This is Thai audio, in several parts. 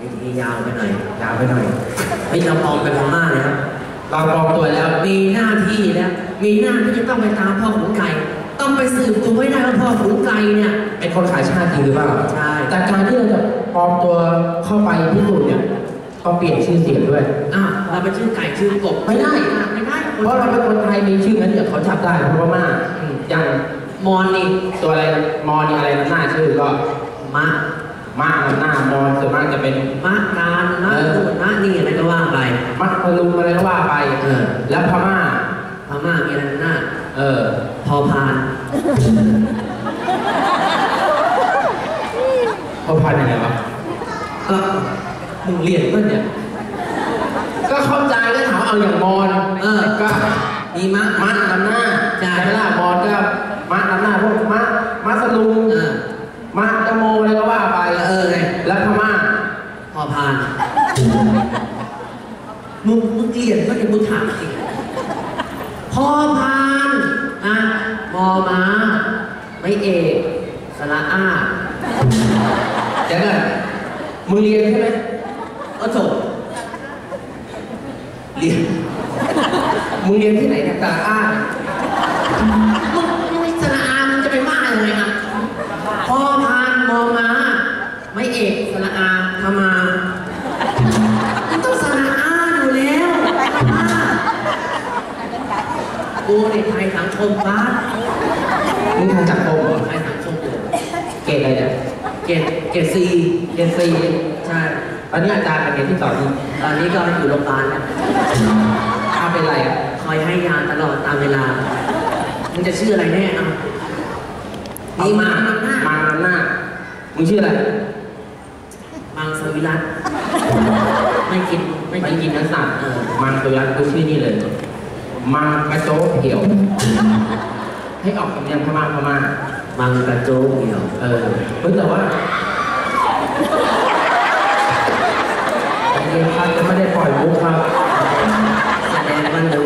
ไอ้ทียาวไปหน่อยยาวไปหน่อยไอ้ยเราปลอมเป็นพม่าเลยครับเราปลอมตัวแล้วมีหน้าที่แล้วมีหน้าที่จะต้องไปตามพ่อขุนไก่ต้องไปสืบตัวให้ได้ว่าพ่อขุนไก่เนี่ยเป็นคนขายชาติจริงหรือเปล่าใช่แต่การที่เราจะปลอมตัวเข้าไปพิสูจน์เนี่ยต้องเปลี่ยนชื่อเสียงด้วยอะเราไปชื่อไก่ชื่อกบไม่ได้อะไม่ได้เพราะเราเป็นคนไทยมีชื่อนั้นเดี๋ยวเขาจับได้เพราะว่าอืมอย่างมอนนี่ตัวอะไรมอนี่อะไรหน้าชื่อก็มะ มากหน้ามอนส่วนมากจะเป็นมะการมะตูดมะนี่อะไรก็ว่าไปมักพลุงอะไรก็ว่าไปเออแล้วพม่าพม่ามีอะไรหน้าเออ พอพานเขาพันยังไงวะก็มึงเรียนป่ะเนี่ยก็เข้าใจก็ถามเอาอย่างมอนเออก็มีมะมัดลำหน้าใช่ไหมล่ะมอนก็มัดลำหน้าพวกมัดมัดสลุง เออ มัดตะโมอะไรก็ว่าไป เออไง แล้วพม่า พอพาน มึงมึง เรียนป่ะเนี่ยมึงถามจริงพอพานนะมอม้าไม่เอกสระอาเดี๋ยวก่อนมึงเรียนใช่ไหมก็จบเรียนมึงเรียนที่ไหนเนี่ยตาอ้า กูเด็กไทยสังคมบ้านมึงทำจากโกงเหรอไทยสังคมอยู่เกรดอะไรเนี่ยเกรดเกรดซีเกรดซีใช่ตอนนี้อาจารย์เป็นเกรดที่สองนี่ตอนนี้ก็อยู่โรงพยาบาลแล้วอ้าเป็นไรอะคอยให้ยาตลอดตามเวลามึงจะชื่ออะไรแน่อะเอามาหน้ามาลำหน้ามึงชื่ออะไรมังสวิรัตไม่กินไม่กินกินนักสัตว์เออมังตัวยักษ์กูชื่อนี่เลย มังกระโจกเหี่ยว ให้ออกสำเนียงพม่าพม่ามังกระโจกเดียว เออเฮ้ยแต่ว่าเรียนครับจะไม่ได้ปล่อยมุกครับแสดงว่าดู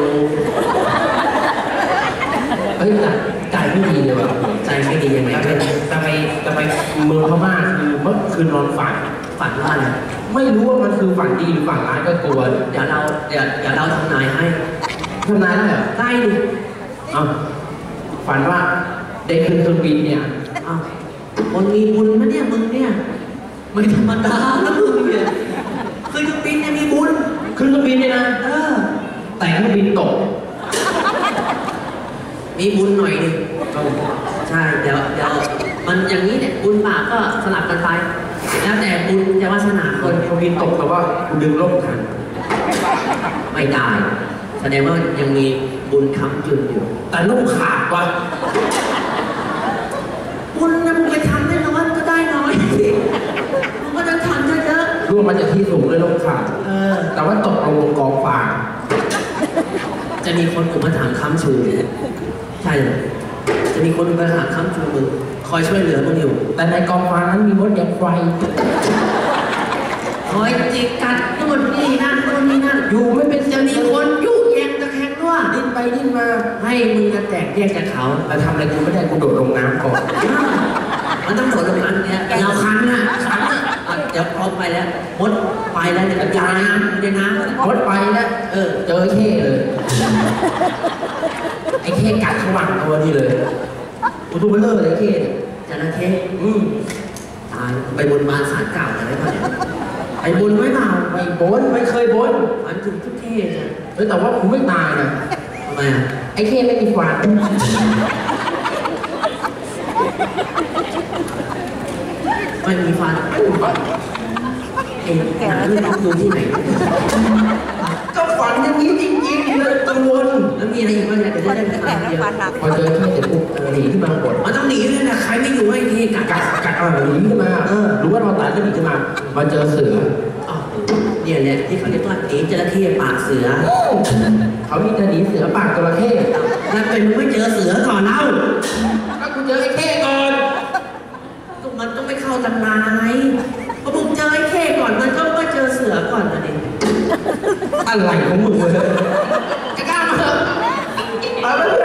เฮ้ยแต่ใจไม่ดีเลยว่ะใจไม่ดียังไงจะไปก็จะไปจะไปเมืองพม่าคือเมื่อคืนนอนฝันฝันว่าอะไรไม่รู้ว่ามันคือฝันดีหรือฝันร้ายก็กลัว เดี๋ยวเราเดี๋ยวเดี๋ยวเราทำนายให้ ทำนายได้เหรอได้ดิเอ้าฝันว่าได้ขึ้นเครื่องบินเนี่ยอ้าวคนมีบุญนะเนี่ยมึงเนี่ยไม่ธรรมดานะมึงเนี่ยคือเครื่องบินเนี่ยมีบุญขึ้นเครื่องบินเนี่ยนะเออแต่เครื่องบินตก มีบุญหน่อยหนึงใช่เดี๋ยวเดี๋ยวมันอย่างนี้เนี่ยบุญบาปก็สลับกันไปแล้วแต่บุญจะวาสนาคคนนเครื่องบินตกแต่ว่ากูดึงร่มทันไม่ได้ แสดงว่ายังมีบุญค้ำจุนอยู่ แต่ร่มขาดว่ะบุญนะมึงไปทำได้น้อยมันก็ได้น้อยสิมึงก็จะทำเยอะร่วงมาจากที่สูงเลยร่มขาดๆเออ แต่ว่าตกลงบนกองฟางจะมีคนอุปถัมภ์ค้ำชู ใช่เลยจะมีคนอุปถัมภ์ค้ำชูมึงคอยช่วยเหลือมึงอยู่แต่ในกองฟางนั้นมีมดแดงไฟคอยจิกกัดนู่นนี่นั่นนู่นนี่นั่น อยู่ไม่เป็นจะมีคน มา ให้มึงจะแตกแยกจากเขาแต่ทำอะไรกูไม่ได้กูโดดลงน้ำก่อน มันต้องโดดลงนั้นเนี่ยเราคันนะคันนะอะเดี๋ยวพร้อมไปแล้วมดไปแล้วเนี่ยยาน้ำในน้ำมดไปแล้วเออ เจอไอ้เข้เลย ไอ้เข้กัดข้างหลังตัวนี่เลยกูตัวเบลเลอร์เลยไอ้เข้เนี่ยจระเข้อืมตายไปบนบานสารเก่าอะไรป่ะเนี่ยไปบนไว้เปล่าไม่บนไม่เคยบนฝันถึงทุกเทศเนี่ยเฮ้ยแต่ว่ากูไม่ตายนะทำไมอะไอ้เข้ไม่มีฟันไม่มีฟันไม่มีฟันเองหาเรื่องดูที่ไหน ก็ฝันอย่างนี้จริงๆเลยกังวลแล้วมีอะไรอีกบ้างเนี่ยเดี๋ยวจะได้ไปแต่ทำละเยฟันอะหนักพอเจอเข้เสร็จปุ๊บหนีขึ้นมาบนมันต้องหนีเลยนะใครไม่อยู่ให้เทกัดกัดกัดเอาหนีขึ้นมาเออรู้ว่าเราตายก็หนีขึ้นมามาเจอเสืออ๋อ เนี่ยแหละที่เขาเรียกว่าเนีจระเข้ปากเสือเขามีจะหนีเสือปากจระเข้นั่นเป็นมึงไม่เจอเสือก่อนเล่าก็กูเจอไอ้เข้ก่อนก็มันต้องไปเข้าตำนานไงพอผมเจอไอ้เข้ก่อนมันก็ก็เจอเสือก่อนนะดิอะไรของมึงเลยจะกล้ามาเหรอ